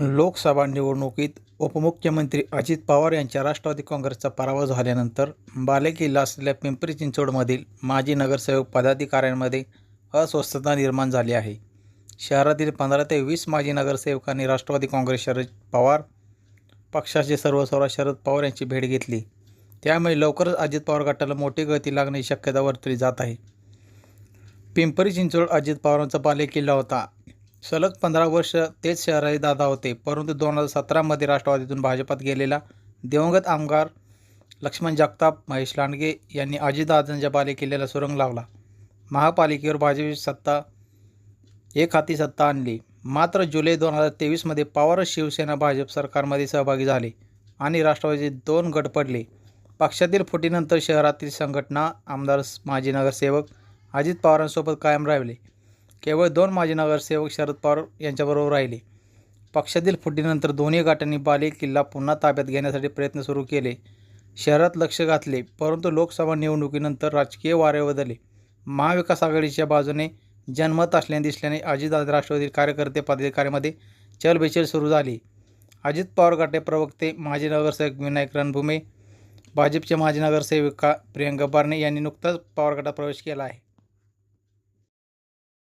लोकसभा निवडणुकीत उपमुख्यमंत्री अजित पवार यांच्या राष्ट्रवादी काँग्रेसचा पराभव झाल्यानंतर बालेकिल्ला असलेल्या पिंपरी चिंचवडमधील माजी नगरसेवक पदाधिकाऱ्यांमध्ये अस्वस्थता निर्माण झाली आहे. शहरातील पंधरा ते वीस माजी नगरसेवकांनी राष्ट्रवादी काँग्रेस शरद पवार पक्षाचे सर्वस्वरा शरद पवार यांची भेट घेतली. त्यामुळे लवकरच अजित पवार गटाला मोठी गळती लागण्याची शक्यता वर्तवली जात आहे. पिंपरी चिंचवड अजित पवारांचा बालेकिल्ला होता. सलग पंधरा वर्ष तेच शहराचे दादा होते. परंतु दोन हजार सतरामध्ये राष्ट्रवादीतून भाजपात गेलेला दिवंगत आमदार लक्ष्मण जगताप महेश लांडगे यांनी अजितदादांच्या पालिकेला सुरंग लावला. महापालिकेवर भाजपची सत्ता एक हाती सत्ता आणली. मात्र जुलै दोन हजार तेवीसमध्ये पवार शिवसेना भाजप सरकारमध्ये सहभागी झाले आणि राष्ट्रवादीचे दोन गट पडले. पक्षातील फुटीनंतर शहरातील संघटना आमदार माजी नगरसेवक अजित पवारांसोबत कायम राहिले. केवळ दोन माजी नगरसेवक शरद पवार यांच्याबरोबर राहिले. पक्षातील फुटीनंतर दोन्ही गटांनी बाले किल्ला पुन्हा ताब्यात घेण्यासाठी प्रयत्न सुरू केले. शहरात लक्ष घातले परंतु लोकसभा निवडणुकीनंतर राजकीय वारे बदलले. महाविकास आघाडीच्या बाजूने जनमत असल्याने दिसल्याने अजितदादा राष्ट्रवादी कार्यकर्ते पदाधिकाऱ्यांमध्ये चलबिचल सुरू झाली. अजित पवार गटे प्रवक्ते माजी नगरसेवक विनायक रणभूमे भाजपचे माजी नगरसेविका प्रियंका बारणे यांनी नुकताच पवार गटात प्रवेश केला आहे.